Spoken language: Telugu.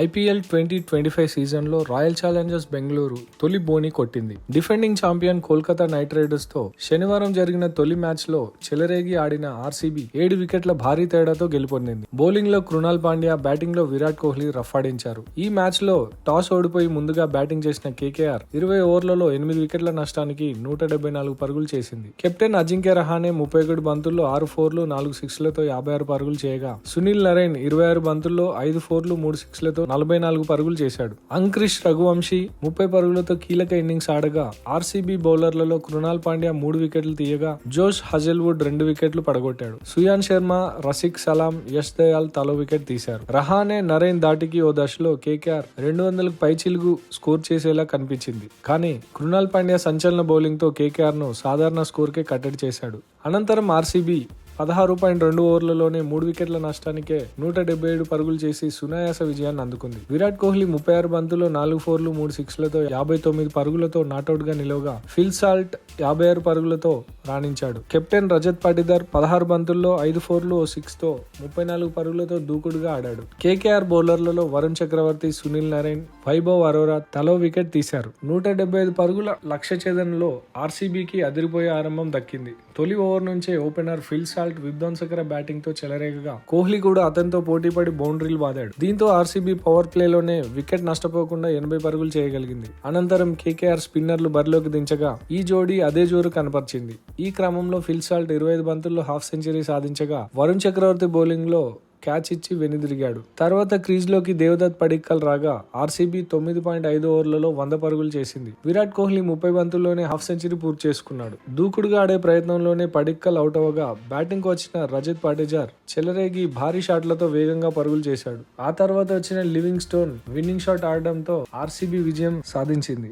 ఐపీఎల్ ట్వంటీ ట్వంటీ ఫైవ్ సీజన్లో రాయల్ ఛాలెంజర్స్ బెంగళూరు తొలి బోని కొట్టింది. డిఫెండింగ్ ఛాంపియన్ కోల్కతా నైట్ రైడర్స్తో శనివారం జరిగిన తొలి మ్యాచ్లో చెలరేగి ఆడిన ఆర్సీబీ ఏడు వికెట్ల భారీ తేడాతో గెలుపొందింది. బౌలింగ్లో కృణాల్ పాండ్యా బ్యాటింగ్లో విరాట్ కోహ్లీ రఫాడించారు ఈ మ్యాచ్లో టాస్ ఓడిపోయి ముందుగా బ్యాటింగ్ చేసిన కేకేఆర్ ఇరవై ఓవర్లలో ఎనిమిది వికెట్ల నష్టానికి నూట డెబ్బై నాలుగు పరుగులు చేసింది. కెప్టెన్ అజింక్య రహానే ముప్పై ఒకటి బంతుల్లో ఆరు ఫోర్లు నాలుగు సిక్స్లతో యాభై ఆరు పరుగులు చేయగా సునీల్ నరైన్ ఇరవై ఆరు బంతుల్లో ఐదు ఫోర్లు మూడు సిక్స్లతో నలభై నాలుగు పరుగులు చేశాడు. అంక్రిష్ రఘువంశీ ముప్పై పరుగులతో కీలక ఇన్నింగ్స్ ఆడగా ఆర్సీబీ బౌలర్లలో కృణాల్ పాండ్యా మూడు వికెట్లు తీయగా జోష్ హజల్వుడ్ రెండు వికెట్లు పడగొట్టాడు. సుయాన్ శర్మ రసిక్ సలాం యష్ దయాల్ తలో వికెట్ తీశారు. రహానే నరేన్ దాటికి ఓ దశలో కేకేఆర్ రెండు వందలకు పైచిలుగు స్కోర్ చేసేలా కనిపించింది. కానీ కృణాల్ పాండ్యా సంచలన బౌలింగ్తో కేకేఆర్ను సాధారణ స్కోర్ కే కట్టడి చేశాడు. అనంతరం ఆర్సీబీ పదహారు పాయింట్ రెండు ఓవర్లలోనే మూడు వికెట్ల నష్టానికే నూట డెబ్బై ఏడు పరుగులు చేసి సునాయాస విజయాన్ని అందుకుంది. విరాట్ కోహ్లీ ముప్పై ఆరు బంతుల్లో నాలుగు ఫోర్లు మూడు సిక్స్లతో యాభై తొమ్మిది పరుగులతో నాటౌట్గా నిలవగా ఫిల్ సాల్ట్ యాభై ఆరు పరుగులతో రాణించాడు. కెప్టెన్ రజత్ పాటిదార్ పదహారు బంతుల్లో ఐదు ఫోర్లు ఓ సిక్స్తో ముప్పై నాలుగు పరుగులతో దూకుడుగా ఆడాడు. కేకేఆర్ బౌలర్లలో వరుణ్ చక్రవర్తి సునీల్ నారాయణ్ వైభవ్ అరోరా తలో వికెట్ తీశారు. నూట డెబ్బై ఐదు పరుగుల లక్ష్య ఛేదనలో ఆర్సీబీకి అదిరిపోయే ఆరంభం దక్కింది. తొలి ఓవర్ నుంచే ఓపెనర్ ఫిల్ సాల్ట్ విధ్వంసకర బ్యాటింగ్తో చెలరేగగా కోహ్లీ కూడా అతనితో పోటీపడి బౌండరీలు బాదాడు దీంతో ఆర్సీబీ పవర్ ప్లేలోనే వికెట్ నష్టపోకుండా ఎనభై పరుగులు చేయగలిగింది. అనంతరం కేకేఆర్ స్పిన్నర్లు బరిలోకి దించగా ఈ జోడీ అదే జోరు కనపరిచింది. ఈ క్రమంలో ఫిల్ సాల్ట్ ఇరవై ఐదు బంతుల్లో హాఫ్ సెంచరీ సాధించగా వరుణ్ చక్రవర్తి బౌలింగ్లో క్యాచ్ ఇచ్చి వెనుదిరిగాడు. తర్వాత క్రీజ్లోకి దేవదత్ పడిక్కల్ రాగా ఆర్సీబీ తొమ్మిది పాయింట్ ఐదు ఓవర్లలో వంద పరుగులు చేసింది. విరాట్ కోహ్లీ ముప్పై బంతుల్లోనే హాఫ్ సెంచరీ పూర్తి చేసుకున్నాడు. దూకుడుగా ఆడే ప్రయత్నంలోనే పడిక్కల్ అవుట్ అవ్వగా బ్యాటింగ్ వచ్చిన రజత్ పాటిజార్ చెలరేగి భారీ షాట్లతో వేగంగా పరుగులు చేశాడు. ఆ తర్వాత వచ్చిన లివింగ్ స్టోన్ విన్నింగ్ షాట్ ఆడడంతో ఆర్సీబీ విజయం సాధించింది.